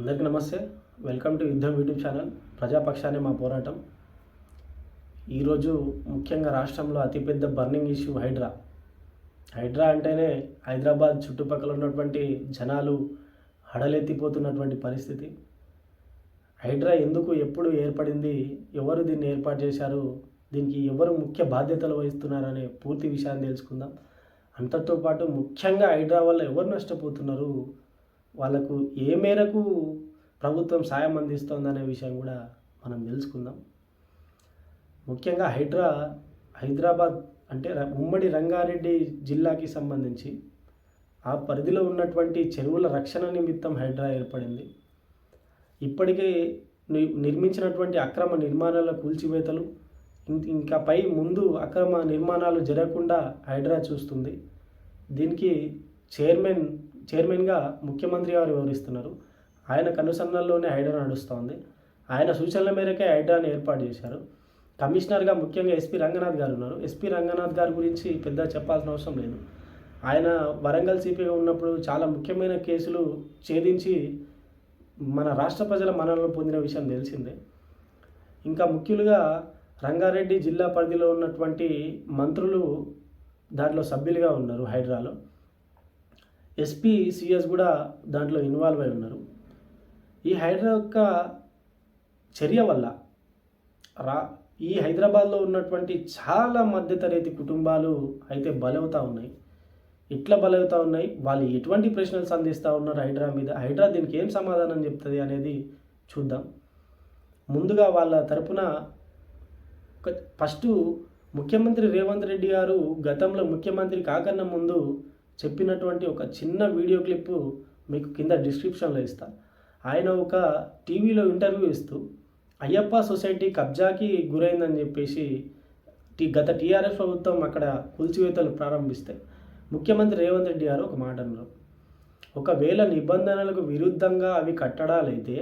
అందరికీ నమస్తే. Welcome to యుద్ధం యూట్యూబ్ ఛానల్ ప్రజాపక్షానే మా పోరాటం. ఈరోజు ముఖ్యంగా రాష్ట్రంలో అతిపెద్ద బర్నింగ్ ఇష్యూ హైడ్రా. హైడ్రా అంటేనే హైదరాబాద్ చుట్టుపక్కల ఉన్నటువంటి జనాలు హడలెత్తిపోతున్నటువంటి పరిస్థితి. హైడ్రా ఎందుకు ఎప్పుడు ఏర్పడింది ఎవరు దీన్ని ఏర్పాటు చేశారు దీనికి ఎవరు ముఖ్య బాధ్యతలు వహిస్తున్నారనే పూర్తి విషయాన్ని తెలుసుకుందాం. అంతతో పాటు ముఖ్యంగా హైడ్రా వల్ల ఎవరు నష్టపోతున్నారు వాళ్ళకు ఏ మేరకు ప్రభుత్వం సాయం అందిస్తోందనే విషయం కూడా మనం తెలుసుకుందాం. ముఖ్యంగా హైడ్రా హైదరాబాద్ అంటే ఉమ్మడి రంగారెడ్డి జిల్లాకి సంబంధించి ఆ పరిధిలో ఉన్నటువంటి చెరువుల రక్షణ నిమిత్తం హైడ్రా ఏర్పడింది. ఇప్పటికే ని- నిర్మించినటువంటి అక్రమ నిర్మాణాల కూల్చివేతలు ఇంకా పై ముందు అక్రమ నిర్మాణాలు జరగకుండా హైడ్రా చూస్తుంది. దీనికి చైర్మన్ చైర్మన్గా ముఖ్యమంత్రి గారు వివరిస్తున్నారు ఆయన కనుసన్నల్లోనే హైడ్రా నడుస్తోంది. ఆయన సూచనల మేరకే హైడ్రాని ఏర్పాటు చేశారు. కమిషనర్గా ముఖ్యంగా ఎస్పీ రంగనాథ్ గారు ఉన్నారు. ఎస్పీ రంగనాథ్ గారి గురించి పెద్ద చెప్పాల్సిన అవసరం లేదు. ఆయన వరంగల్ సిపిగా ఉన్నప్పుడు చాలా ముఖ్యమైన కేసులు ఛేదించి మన రాష్ట్ర ప్రజల మన్ననలు పొందిన విషయం తెలిసిందే. ఇంకా ముఖ్యులుగా రంగారెడ్డి జిల్లా పరిధిలో ఉన్నటువంటి మంత్రులు దాంట్లో సభ్యులుగా ఉన్నారు హైడ్రాలో. ఎస్పీ సిఎస్ కూడా దాంట్లో ఇన్వాల్వ్ అయి ఉన్నారు. ఈ హైడ్రా యొక్క చర్య వల్ల రా ఈ హైదరాబాద్లో ఉన్నటువంటి చాలా మధ్యతరగతి కుటుంబాలు అయితే బలవుతూ ఉన్నాయి. ఇట్లా బలవుతూ ఉన్నాయి. వాళ్ళు ఎటువంటి ప్రశ్నలు సంధిస్తూ ఉన్నారు హైడ్రా మీద? హైడ్రా దీనికి ఏం సమాధానం చెప్తుంది అనేది చూద్దాం. ముందుగా వాళ్ళ తరపున ఒక ఫస్ట్ ముఖ్యమంత్రి రేవంత్ రెడ్డి గారు గతంలో ముఖ్యమంత్రి కాకన్నా ముందు చెప్పినటువంటి ఒక చిన్న వీడియో క్లిప్ మీకు కింద డిస్క్రిప్షన్లో ఇస్తా. ఆయన ఒక టీవీలో ఇంటర్వ్యూ ఇస్తూ అయ్యప్ప సొసైటీ కబ్జాకి గురైందని చెప్పేసి టీ గత టీఆర్ఎస్ ప్రభుత్వం అక్కడ కూల్చివేతలు ప్రారంభిస్తే ముఖ్యమంత్రి రేవంత్ రెడ్డి గారు ఒక మాట అన్నారు. ఒకవేళ నిబంధనలకు విరుద్ధంగా అవి కట్టడాలైతే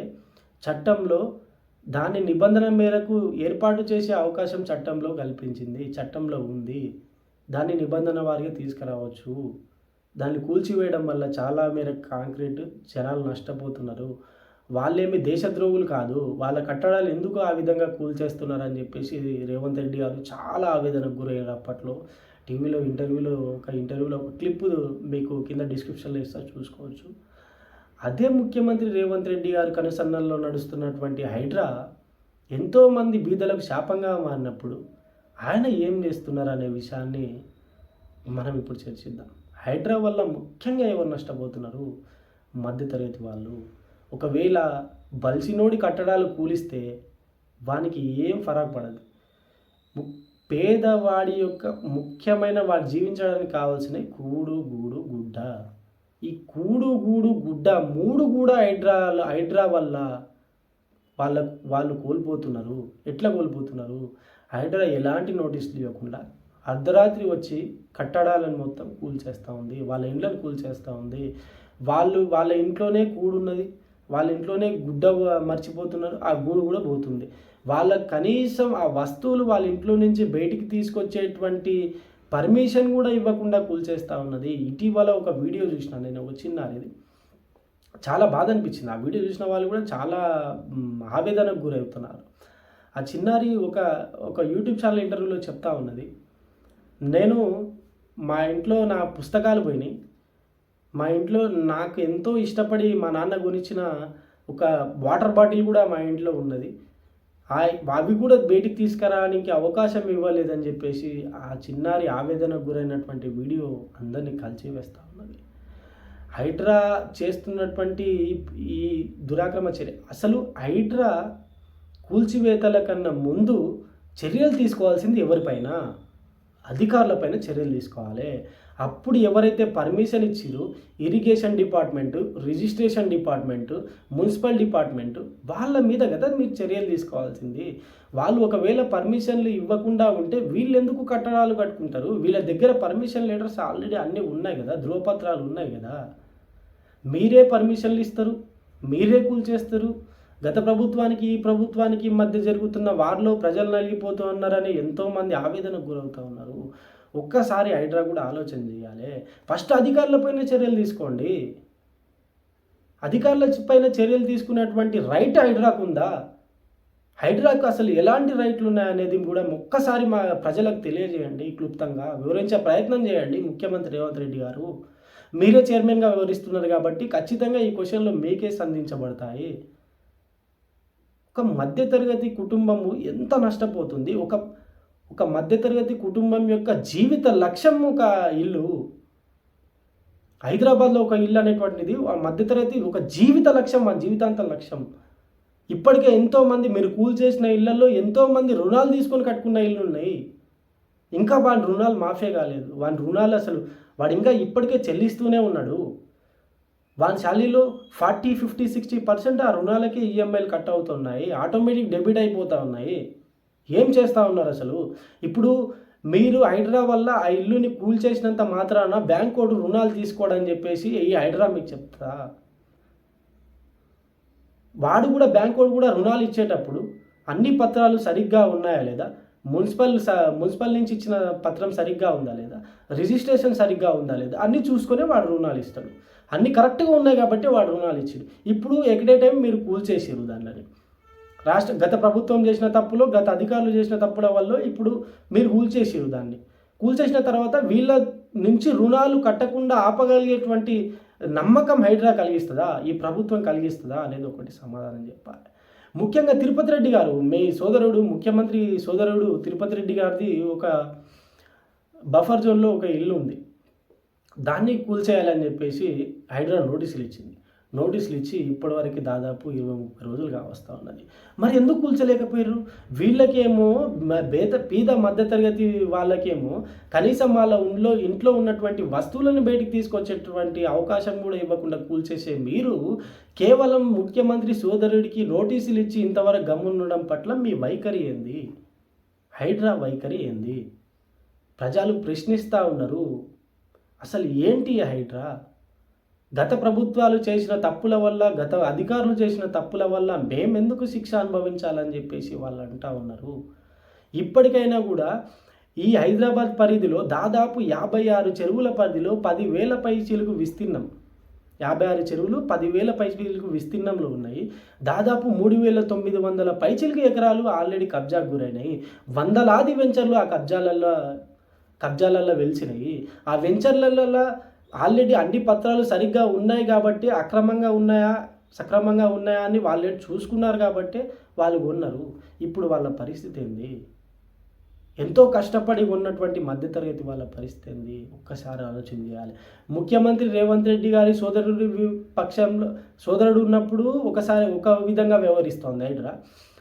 చట్టంలో దాని నిబంధన మేరకు ఏర్పాటు చేసే అవకాశం చట్టంలో కల్పించింది చట్టంలో ఉంది. దాన్ని నిబంధన వారిగా తీసుకురావచ్చు. దాన్ని కూల్చివేయడం వల్ల చాలా మేర కాంక్రీట్ జనాలు నష్టపోతున్నారు. వాళ్ళేమి దేశద్రోహులు కాదు వాళ్ళ కట్టడాలు ఎందుకు ఆ విధంగా కూల్చేస్తున్నారు అని చెప్పేసి రేవంత్ రెడ్డి గారు చాలా ఆవేదనకు గురయ్యారు అప్పట్లో. టీవీలో ఇంటర్వ్యూలో ఒక ఇంటర్వ్యూలో ఒక క్లిప్ మీకు కింద డిస్క్రిప్షన్లో ఇస్తా చూసుకోవచ్చు. అదే ముఖ్యమంత్రి రేవంత్ రెడ్డి గారు కనుసన్నల్లో నడుస్తున్నటువంటి హైడ్రా ఎంతోమంది బీదలకు శాపంగా మారినప్పుడు ఆయన ఏం చేస్తున్నారు అనే విషయాన్ని మనం ఇప్పుడు చర్చిద్దాం. హైడ్రా వల్ల ముఖ్యంగా ఎవరు నష్టపోతున్నారు? మధ్యతరగతి వాళ్ళు. ఒకవేళ బలిసినోడి కట్టడాలు కూలిస్తే వానికి ఏం ఫరాక్ పడదు. ము- పేదవాడి యొక్క ముఖ్యమైన వాడు జీవించడానికి కావాల్సిన కూడు గూడు గుడ్డ. ఈ కూడు గూడు గుడ్డ మూడు కూడా హైడ్రా హైడ్రా వల్ల వాళ్ళ వాళ్ళు కోల్పోతున్నారు. ఎట్లా కోల్పోతున్నారు? హైడ్రా ఎలాంటి నోటీసులు ఇవ్వకుండా అర్ధరాత్రి వచ్చి కట్టడాలను మొత్తం కూల్చేస్తూ ఉంది వాళ్ళ ఇండ్లను కూల్చేస్తూ ఉంది. వాళ్ళు వాళ్ళ ఇంట్లోనే కూడున్నది వాళ్ళ ఇంట్లోనే గుడ్డ మర్చిపోతున్నారు ఆ గూడు కూడా పోతుంది. వాళ్ళ కనీసం ఆ వస్తువులు వాళ్ళ ఇంట్లో నుంచి బయటికి తీసుకొచ్చేటువంటి పర్మిషన్ కూడా ఇవ్వకుండా కూల్చేస్తూ ఉన్నది. ఇటీవల ఒక వీడియో చూసిన నేను ఒక చిన్నారిది చాలా బాధ అనిపించింది. ఆ వీడియో చూసిన వాళ్ళు కూడా చాలా ఆవేదనకు గురవుతున్నారు. ఆ చిన్నారి ఒక ఒక యూట్యూబ్ ఛానల్ ఇంటర్వ్యూలో చెప్తా ఉన్నది. నేను మా ఇంట్లో నా పుస్తకాలు పోయినాయి. మా ఇంట్లో నాకు ఎంతో ఇష్టపడి మా నాన్న గురించిన ఒక వాటర్ బాటిల్ కూడా మా ఇంట్లో ఉన్నది. ఆ- అవి కూడా బయటికి తీసుకురావడానికి అవకాశం ఇవ్వలేదని చెప్పేసి ఆ చిన్నారి ఆవేదనకు గురైనటువంటి వీడియో అందరినీ కలిచివేస్తూ ఉన్నది. హైడ్రా చేస్తున్నటువంటి ఈ దురాక్రమ చర్య. అసలు హైడ్రా కూల్చివేతల కన్నా ముందు చర్యలు తీసుకోవాల్సింది ఎవరిపైన? అధికారులపైన చర్యలు తీసుకోవాలి. అప్పుడు ఎవరైతే permission ఇచ్చిరో irrigation department registration department municipal department వాళ్ళ మీద కదా మీరు చర్యలు తీసుకోవాల్సింది. వాళ్ళు ఒకవేళ పర్మిషన్లు ఇవ్వకుండా ఉంటే వీళ్ళు ఎందుకు కట్టడాలు కట్టుకుంటారు? వీళ్ళ దగ్గర పర్మిషన్ లెటర్స్ ఆల్రెడీ అన్నీ ఉన్నాయి కదా ధృవపత్రాలు ఉన్నాయి కదా. మీరే పర్మిషన్లు ఇస్తారు మీరే కూల్చేస్తారు గత ప్రభుత్వానికి ఈ ప్రభుత్వానికి మధ్య జరుగుతున్న వారిలో ప్రజలు నలిగిపోతూ ఉన్నారని ఎంతోమంది ఆవేదనకు గురవుతూ ఉన్నారు. ఒక్కసారి హైడ్రా కూడా ఆలోచన చేయాలి. ఫస్ట్ అధికారులపైన చర్యలు తీసుకోండి. అధికారుల పైన చర్యలు తీసుకునేటువంటి రైట్ హైడ్రాకు ఉందా? హైడ్రాకు అసలు ఎలాంటి రైట్లు ఉన్నాయనేది కూడా ఒక్కసారి మా ప్రజలకు తెలియజేయండి క్లుప్తంగా. వివరించే ప్రయత్నం చేయండి ముఖ్యమంత్రి రేవంత్ రెడ్డి గారు. మీరే చైర్మన్గా వివరిస్తున్నారు కాబట్టి ఖచ్చితంగా ఈ క్వశ్చన్లు మీకే సంధించబడతాయి. ఒక మధ్యతరగతి కుటుంబము ఎంత నష్టపోతుంది? ఒక ఒక మధ్యతరగతి కుటుంబం యొక్క జీవిత లక్ష్యం ఒక ఇల్లు. హైదరాబాద్లో ఒక ఇల్లు అనేటువంటిది మధ్యతరగతి ఒక జీవిత లక్ష్యం మన జీవితాంత లక్ష్యం. ఇప్పటికే ఎంతోమంది మీరు కూల్ చేసిన ఇళ్ళలో ఎంతోమంది రుణాలు తీసుకొని కట్టుకున్న ఇల్లు ఉన్నాయి. ఇంకా వాడి రుణాలు మాఫే కాలేదు. వాడి రుణాలు అసలు వాడు ఇంకా ఇప్పటికే చెల్లిస్తూనే ఉన్నాడు. వాని శాలీలో ఫార్టీ ఫిఫ్టీ సిక్స్టీ పర్సెంట్ ఆ రుణాలకి ఈఎంఐలు కట్ అవుతున్నాయి. ఆటోమేటిక్ డెబిట్ అయిపోతూ ఉన్నాయి. ఏం చేస్తూ ఉన్నారు అసలు? ఇప్పుడు మీరు హైడ్రా వల్ల ఆ ఇల్లుని కూల్ చేసినంత మాత్రాన బ్యాంక్ కోడ్ రుణాలు తీసుకోవడని చెప్పేసి ఈ హైడ్రా మీకు చెప్తా. వాడు కూడా బ్యాంక్ వాడు కూడా రుణాలు ఇచ్చేటప్పుడు అన్ని పత్రాలు సరిగ్గా ఉన్నాయా లేదా? మున్సిపల్ మున్సిపల్ నుంచి ఇచ్చిన పత్రం సరిగ్గా ఉందా లేదా? రిజిస్ట్రేషన్ సరిగ్గా ఉందా లేదా? అన్నీ చూసుకొని వాడు రుణాలు ఇస్తాడు. అన్నీ కరెక్ట్గా ఉన్నాయి కాబట్టి వాడు రుణాలు ఇచ్చాడు. ఇప్పుడు ఎక్కడే టైం మీరు కూల్చేసారు దాన్ని రాష్ట్ర గత ప్రభుత్వం చేసిన తప్పులో గత అధికారులు చేసిన తప్పుల వల్ల ఇప్పుడు మీరు కూల్చేసారు దాన్ని. కూల్చేసిన తర్వాత వీళ్ళ నుంచి రుణాలు కట్టకుండా ఆపగలిగేటువంటి నమ్మకం హైడ్రా కలిగిస్తుందా? ఈ ప్రభుత్వం కలిగిస్తుందా? అనేది ఒకటి సమాధానం చెప్పాలి. ముఖ్యంగా తిరుపతి రెడ్డి గారు మీ సోదరుడు ముఖ్యమంత్రి సోదరుడు తిరుపతి రెడ్డి గారిది ఒక బఫర్ జోన్లో ఒక ఇల్లు ఉంది. దాన్ని కూల్చేయాలని చెప్పేసి హైడ్రా నోటీసులు ఇచ్చింది నోటీసులు ఇచ్చి ఇప్పటివరకు దాదాపు ఇరవై ముప్పై రోజులు కావస్తూ ఉన్నది. మరి ఎందుకు కూల్చలేకపోయారు వీళ్ళకేమో పేద పీద మధ్యతరగతి వాళ్ళకేమో కనీసం వాళ్ళ ఇంట్లో ఇంట్లో ఉన్నటువంటి వస్తువులను బయటికి తీసుకొచ్చేటువంటి అవకాశం కూడా ఇవ్వకుండా కూల్చేసే మీరు కేవలం ముఖ్యమంత్రి సోదరుడికి నోటీసులు ఇచ్చి ఇంతవరకు గమ్ముండడం పట్ల మీ వైఖరి ఏంది? హైడ్రా వైఖరి ఏంది? ప్రజలు ప్రశ్నిస్తూ ఉన్నారు. అసలు ఏంటి హైడ్రా? గత ప్రభుత్వాలు చేసిన తప్పుల వల్ల గత అధికారులు చేసిన తప్పుల వల్ల మేమెందుకు శిక్ష అనుభవించాలని చెప్పేసి వాళ్ళు అంటా ఉన్నారు. ఇప్పటికైనా కూడా ఈ హైదరాబాద్ పరిధిలో దాదాపు యాభై ఆరు చెరువుల పరిధిలో పదివేల పైచీలకు విస్తీర్ణం యాభై ఆరు చెరువులు పదివేల పైచీలకు విస్తీర్ణంలో ఉన్నాయి. దాదాపు మూడు వేల తొమ్మిది వందల పైచిలకు ఎకరాలు ఆల్రెడీ కబ్జాకు గురైనాయి. వందలాది వెంచర్లు ఆ కబ్జాలలో కబ్జాలలో వెలిసినాయి. ఆ వెంచర్లలో ఆల్రెడీ అన్ని పత్రాలు సరిగ్గా ఉన్నాయి కాబట్టి అక్రమంగా ఉన్నాయా సక్రమంగా ఉన్నాయా అని వాళ్ళు చూసుకున్నారు కాబట్టి వాళ్ళు కొన్నారు. ఇప్పుడు వాళ్ళ పరిస్థితి ఏంది? ఎంతో కష్టపడి ఉన్నటువంటి మధ్యతరగతి వాళ్ళ పరిస్థితి ఏంది? ఒక్కసారి ఆలోచన చేయాలి. ముఖ్యమంత్రి రేవంత్ రెడ్డి గారి సోదరుడి పక్షంలో సోదరుడు ఉన్నప్పుడు ఒకసారి ఒక విధంగా వ్యవహరిస్తోంది హైడ్రా.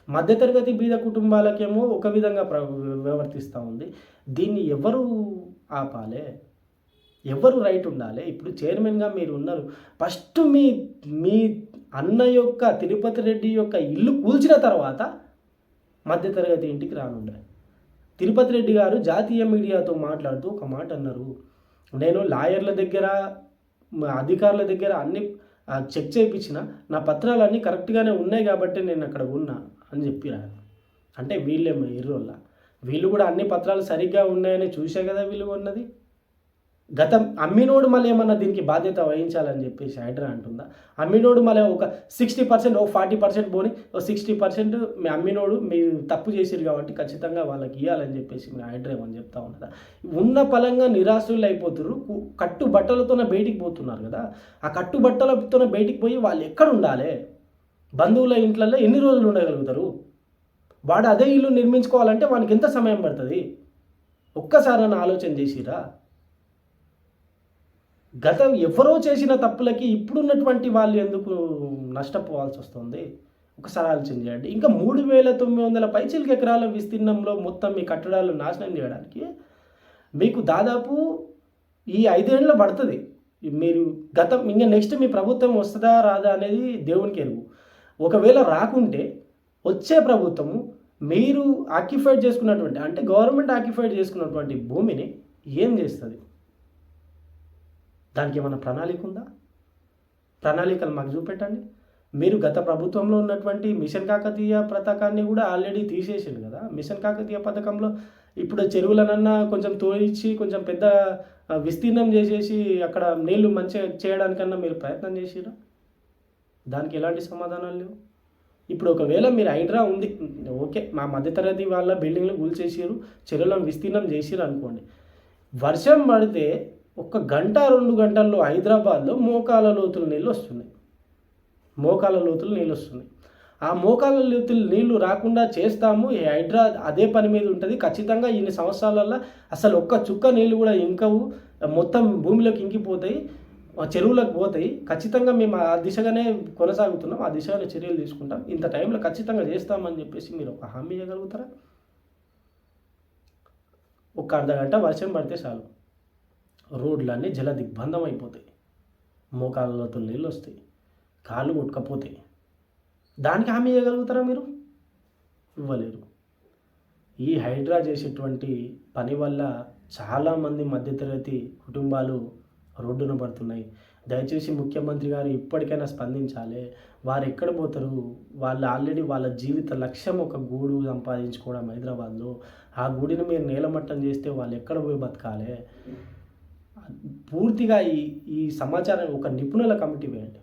మధ్యతరగతి బీద కుటుంబాలకేమో ఒక విధంగా ప్ర వ్యవర్తిస్తూ ఉంది. దీన్ని ఎవరు ఆపాలే? ఎవరు రైట్ ఉండాలి? ఇప్పుడు చైర్మన్గా మీరు ఉన్నారు ఫస్ట్ మీ మీ అన్న యొక్క తిరుపతి రెడ్డి యొక్క ఇల్లు కూల్చిన తర్వాత మధ్యతరగతి ఇంటికి రానుండే తిరుపతి రెడ్డి గారు జాతీయ మీడియాతో మాట్లాడుతూ ఒక మాట అన్నారు. నేను లాయర్ల దగ్గర అధికారుల దగ్గర అన్ని చెక్ చేయించిన. నా పత్రాలు అన్నీ కరెక్ట్గానే ఉన్నాయి కాబట్టి నేను అక్కడ ఉన్నా. అని చెప్పిరా అంటే వీళ్ళేమో ఇర్రోళ్ళ వీళ్ళు కూడా అన్ని పత్రాలు సరిగ్గా ఉన్నాయని చూసే కదా వీళ్ళు ఉన్నది. గతం అమ్మినోడు మళ్ళీ ఏమన్నా దీనికి బాధ్యత వహించాలని చెప్పేసి హైడ్రా అంటుందా? అమ్మినోడు మళ్ళీ ఒక సిక్స్టీ పర్సెంట్ ఓ ఫార్టీ పర్సెంట్ పోని ఓ సిక్స్టీ పర్సెంట్ మీ అమ్మినోడు మీరు తప్పు చేసిరు కాబట్టి ఖచ్చితంగా వాళ్ళకి ఇవ్వాలని చెప్పేసి మీ హైడ్రా ఏమని చెప్తా ఉన్నదా? ఉన్న పలంగా నిరాశలు అయిపోతున్నారు కట్టు బట్టలతోనే బయటికి పోతున్నారు కదా. ఆ కట్టు బట్టలతోనే బయటికి పోయి వాళ్ళు ఎక్కడ ఉండాలి? బంధువుల ఇంట్లలో ఎన్ని రోజులు ఉండగలుగుతారు? వాడు అదే ఇల్లు నిర్మించుకోవాలంటే వానికి ఎంత సమయం పడుతుంది? ఒక్కసారి ఆలోచన చేసిరా? గత ఎవరో చేసిన తప్పులకి ఇప్పుడున్నటువంటి వాళ్ళు ఎందుకు నష్టపోవాల్సి వస్తుంది? ఒకసారి ఆలోచన చేయండి. ఇంకా మూడు వేల తొమ్మిది వందల పైచిలకి ఎకరాల విస్తీర్ణంలో మొత్తం మీ కట్టడాలు నాశనం చేయడానికి మీకు దాదాపు ఈ ఐదేళ్ళు పడుతుంది. మీరు గతం ఇంకా నెక్స్ట్ మీ ప్రభుత్వం వస్తుందా రాదా అనేది దేవునికి ఎరుగు. ఒకవేళ రాకుంటే వచ్చే ప్రభుత్వము మీరు ఆక్యుఫైడ్ చేసుకున్నటువంటి అంటే గవర్నమెంట్ ఆక్యుఫైడ్ చేసుకున్నటువంటి భూమిని ఏం చేస్తుంది? దానికి ఏమైనా ప్రణాళిక ఉందా? ప్రణాళికలు మాకు చూపెట్టండి. మీరు గత ప్రభుత్వంలో ఉన్నటువంటి మిషన్ కాకతీయ పథకాన్ని కూడా ఆల్రెడీ తీసేసారు కదా. మిషన్ కాకతీయ పథకంలో ఇప్పుడు చెరువులనన్నా కొంచెం తోలిచ్చి కొంచెం పెద్ద విస్తీర్ణం చేసేసి అక్కడ నీళ్ళు మంచిగా చేయడానికన్నా మీరు ప్రయత్నం చేసిరా దానికి ఎలాంటి సమాధానాలు లేవు? ఇప్పుడు ఒకవేళ మీరు హైడ్రా ఉంది ఓకే మా మధ్యతరగతి వాళ్ళ బిల్డింగ్లు కూల్చేసారు చెరువులను విస్తీర్ణం చేసిరు అనుకోండి. వర్షం పడితే ఒక గంట రెండు గంటల్లో హైదరాబాద్లో మోకాల లోతులు నీళ్ళు వస్తున్నాయి. మోకాల లోతులు నీళ్ళు వస్తున్నాయి. ఆ మోకాల లోతులు నీళ్ళు రాకుండా చేస్తాము ఈ హైడ్రా అదే పని మీద ఉంటుంది. ఖచ్చితంగా ఇన్ని సంవత్సరాలలో అసలు ఒక్క చుక్క నీళ్ళు కూడా ఇంకవు మొత్తం భూమిలోకి ఇంకిపోతాయి. చెరువులకు పోతాయి. ఖచ్చితంగా మేము ఆ దిశగానే కొనసాగుతున్నాం. ఆ దిశగానే చర్యలు తీసుకుంటాం. ఇంత టైంలో ఖచ్చితంగా చేస్తామని చెప్పేసి మీరు ఒక హామీ ఇవ్వగలుగుతారా ఒక అర్ధ గంట వర్షం పడితే చాలు. రోడ్లన్నీ జల దిగ్బంధం అయిపోతాయి మోకాళ్ళతో నీళ్ళు వస్తాయి. కాళ్ళు కొట్టుకపోతాయి దానికి హామీ ఇవ్వగలుగుతారా మీరు? ఇవ్వలేరు. ఈ హైడ్రా చేసేటువంటి పని వల్ల చాలామంది మధ్యతరగతి కుటుంబాలు రోడ్డున పడుతున్నాయి. దయచేసి ముఖ్యమంత్రి గారు ఇప్పటికైనా స్పందించాలి. వారు ఎక్కడ పోతారు? వాళ్ళు ఆల్రెడీ వాళ్ళ జీవిత లక్ష్యం ఒక గూడు సంపాదించుకోవడం హైదరాబాద్లో. ఆ గూడిని మీరు నేలమట్టం చేస్తే వాళ్ళు ఎక్కడ పోయి బతకాలి? పూర్తిగా ఈ ఈ సమాచారం ఒక నిపుణుల కమిటీ వేయండి.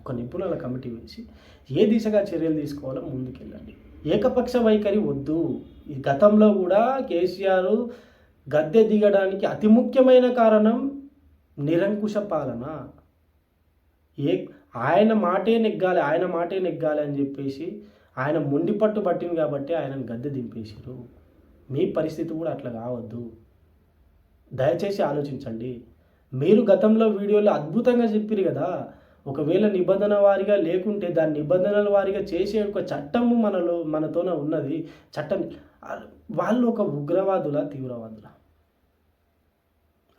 ఒక నిపుణుల కమిటీ వేసి ఏ దిశగా చర్యలు తీసుకోవాలో ముందుకెళ్ళండి. ఏకపక్ష వైఖరి వద్దు. ఈ గతంలో కూడా కేసీఆర్ గద్దె దిగడానికి అతి ముఖ్యమైన కారణం నిరంకుశ పాలన. ఏ ఆయన మాటే నెగ్గాలి ఆయన మాటే నెగ్గాలి అని చెప్పేసి ఆయన మొండి పట్టు పట్టింది కాబట్టి ఆయనను గద్దె దింపేశారు మీ పరిస్థితి కూడా అట్లా కావద్దు. దయచేసి ఆలోచించండి. మీరు గతంలో వీడియోలో అద్భుతంగా చెప్పారు కదా ఒకవేళ నిబంధన వారిగా లేకుంటే దాని నిబంధనల వారిగా చేసే ఒక చట్టము మనలో మనతోనే ఉన్నది. చట్టం వాళ్ళు ఒక ఉగ్రవాదుల తీవ్రవాదుల.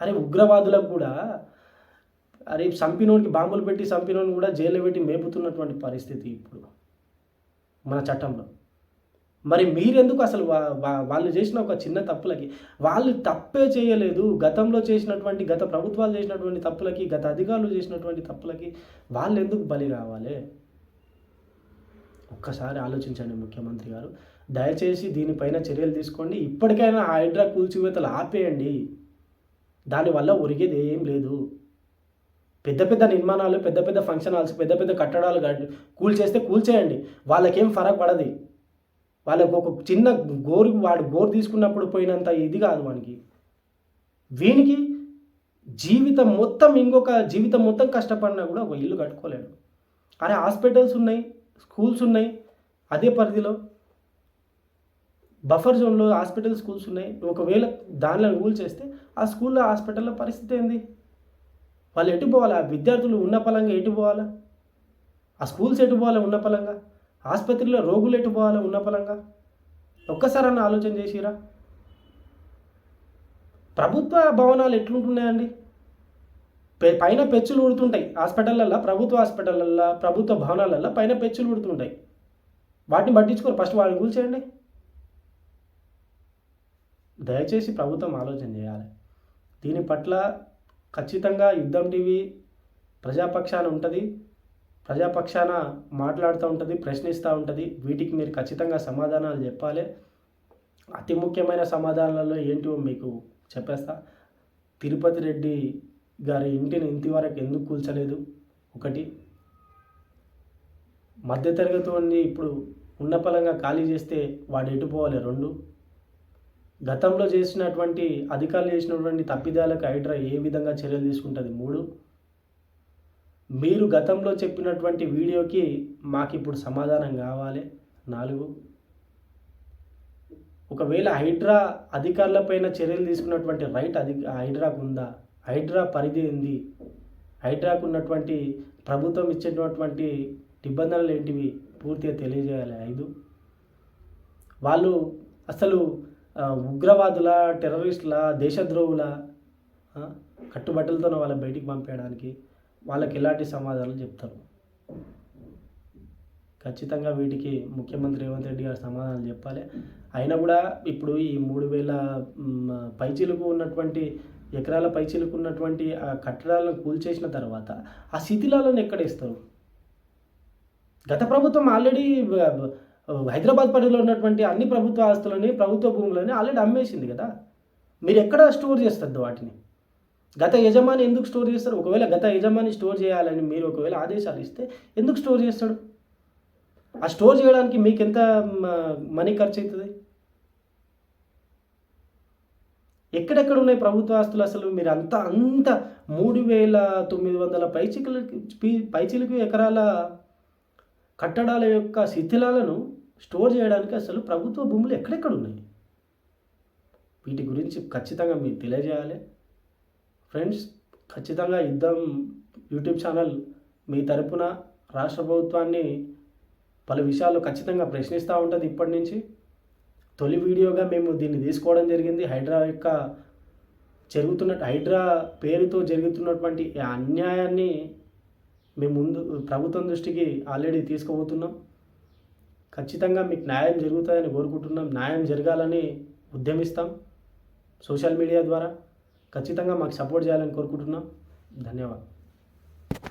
అరే ఉగ్రవాదులకు కూడా అరే చంపినోడికి బాంబులు పెట్టి చంపినోడిని కూడా జైల్లో పెట్టి మేపుతున్నటువంటి పరిస్థితి ఇప్పుడు మన చట్టంలో. మరి మీరెందుకు అసలు వా- వాళ్ళు చేసిన ఒక చిన్న తప్పులకి వాళ్ళు తప్పే చేయలేదు. గతంలో చేసినటువంటి గత ప్రభుత్వాలు చేసినటువంటి తప్పులకి గత అధికారులు చేసినటువంటి తప్పులకి వాళ్ళు ఎందుకు బలి కావాలి? ఒక్కసారి ఆలోచించండి ముఖ్యమంత్రి గారు. దయచేసి దీనిపైన చర్యలు తీసుకోండి. ఇప్పటికైనా హైడ్రా కూల్చివేతలు ఆపేయండి. దానివల్ల ఒరిగేది ఏం లేదు. పెద్ద పెద్ద నిర్మాణాలు పెద్ద పెద్ద ఫంక్షన్ హాల్స్ పెద్ద పెద్ద కట్టడాలు కట్టి కూల్చేస్తే కూల్చేయండి. వాళ్ళకేం ఫరక్ పడది. వాళ్ళకు ఒక చిన్న గోరు వాడు గోరు తీసుకున్నప్పుడు పోయినంత ఇది కాదు వానికి. వీనికి జీవితం మొత్తం ఇంకొక జీవితం మొత్తం కష్టపడినా కూడా ఒక ఇల్లు కట్టుకోలేడు. అరే హాస్పిటల్స్ ఉన్నాయి స్కూల్స్ ఉన్నాయి అదే పరిధిలో బఫర్ జోన్లో హాస్పిటల్ స్కూల్స్ ఉన్నాయి. ఒకవేళ దానిలో రూల్ చేస్తే ఆ స్కూల్లో హాస్పిటల్లో పరిస్థితి ఏంది? వాళ్ళు ఎటు పోవాలా? ఆ విద్యార్థులు ఉన్న పలంగా ఎటు పోవాలా? ఆ స్కూల్స్ ఎటు పోవాలా ఉన్న పలంగా? ఆసుపత్రిలో రోగులు ఎటు పోవాలా ఉన్న పలంగా? ఒక్కసారన్నా ఆలోచన చేసిరా? ప్రభుత్వ భవనాలు ఎట్లుంటున్నాయండి? పైన పెచ్చులు ఉడుతుంటాయి హాస్పిటళ్ళల్లో ప్రభుత్వ హాస్పిటళ్ళల్లో ప్రభుత్వ భవనాలల్లో పైన పెచ్చులు ఉడుతుంటాయి వాటిని పట్టించుకోరు. ఫస్ట్ వాళ్ళని కూల్చేయండి. దయచేసి ప్రభుత్వం ఆలోచన చేయాలి. దీని పట్ల ఖచ్చితంగా యుద్ధం టీవీ ప్రజాపక్షాన ఉంటుంది. ప్రజాపక్షాన మాట్లాడుతూ ఉంటుంది ప్రశ్నిస్తూ ఉంటుంది. వీటికి మీరు ఖచ్చితంగా సమాధానాలు చెప్పాలి. అతి ముఖ్యమైన సమాధానాలలో ఏంటివో మీకు చెప్పేస్తా. తిరుపతి రెడ్డి గారి ఇంటిని ఇంటి వరకు ఎందుకు కూల్చలేదు? ఒకటి మధ్యతరగతి ఉండి ఇప్పుడు ఉన్నపలంగా ఖాళీ చేస్తే వాడు ఎటు పోవాలి? రెండు గతంలో చేసినటువంటి అధికారులు చేసినటువంటి తప్పిదాలకు హైడ్రా ఏ విధంగా చర్యలు తీసుకుంటుంది మూడు? మీరు గతంలో చెప్పినటువంటి వీడియోకి మాకు ఇప్పుడు సమాధానం కావాలి. నాలుగు? ఒకవేళ హైడ్రా అధికారులపైన చర్యలు తీసుకున్నటువంటి రైట్ అధి హైడ్రాకు ఉందా? హైడ్రా పరిధి ఏంది? హైడ్రాకు ఉన్నటువంటి ప్రభుత్వం ఇచ్చేటటువంటి నిబంధనలు ఏంటివి? పూర్తిగా తెలియజేయాలి. ఐదు? వాళ్ళు అసలు ఉగ్రవాదుల టెర్రరిస్టుల దేశద్రోహుల కట్టుబట్టలతోనే వాళ్ళని వాళ్ళ బయటికి పంపేయడానికి వాళ్ళకి ఎలాంటి సమాధానాలు చెప్తారు? ఖచ్చితంగా వీటికి ముఖ్యమంత్రి రేవంత్ రెడ్డి గారు సమాధానాలు చెప్పాలి. అయినా కూడా ఇప్పుడు ఈ మూడు వేల పైచీలకు ఉన్నటువంటి ఎకరాల పైచీలకు ఉన్నటువంటి ఆ కట్టడాలను కూల్చేసిన తర్వాత ఆ శిథిలాలను ఎక్కడ ఇస్తారు గత ప్రభుత్వం ఆల్రెడీ హైదరాబాద్ పరిధిలో ఉన్నటువంటి అన్ని ప్రభుత్వ ఆస్తులని ప్రభుత్వ భూములని ఆల్రెడీ అమ్మేసింది కదా. మీరు ఎక్కడ స్టోర్ చేస్తారు వాటిని? గత యజమాని ఎందుకు స్టోర్ చేస్తారు? ఒకవేళ గత యజమాని స్టోర్ చేయాలని మీరు ఒకవేళ ఆదేశాలు ఇస్తే ఎందుకు స్టోర్ చేస్తాడు? ఆ స్టోర్ చేయడానికి మీకు ఎంత మనీ ఖర్చు అవుతుంది? ఎక్కడెక్కడ ఉన్నాయి ప్రభుత్వ ఆస్తులు అసలు? మీరు అంత అంత మూడు వేల తొమ్మిది వందల పైచికలకి పైచిలకు ఎకరాల కట్టడాల యొక్క శిథిలాలను స్టోర్ చేయడానికి అసలు ప్రభుత్వ భూములు ఎక్కడెక్కడ ఉన్నాయి వీటి గురించి ఖచ్చితంగా మీరు తెలియజేయాలి. ఫ్రెండ్స్ ఖచ్చితంగా యుద్ధం యూట్యూబ్ ఛానల్ మీ తరపున రాష్ట్ర ప్రభుత్వాన్ని పలు విషయాలు ఖచ్చితంగా ప్రశ్నిస్తూ ఉంటుంది ఇప్పటి నుంచి తొలి వీడియోగా మేము దీన్ని తీసుకోవడం జరిగింది. హైడ్రా యొక్క జరుగుతున్న హైడ్రా పేరుతో జరుగుతున్నటువంటి అన్యాయాన్ని మేము ముందు ప్రభుత్వం దృష్టికి ఆల్రెడీ తీసుకుపోతున్నాం ఖచ్చితంగా మీకు న్యాయం జరుగుతుందని కోరుకుంటున్నాం. న్యాయం జరగాలని ఉద్యమిస్తాం సోషల్ మీడియా ద్వారా. ఖచ్చితంగా మాకు సపోర్ట్ చేయాలని కోరుకుంటున్నాం. ధన్యవాదాలు.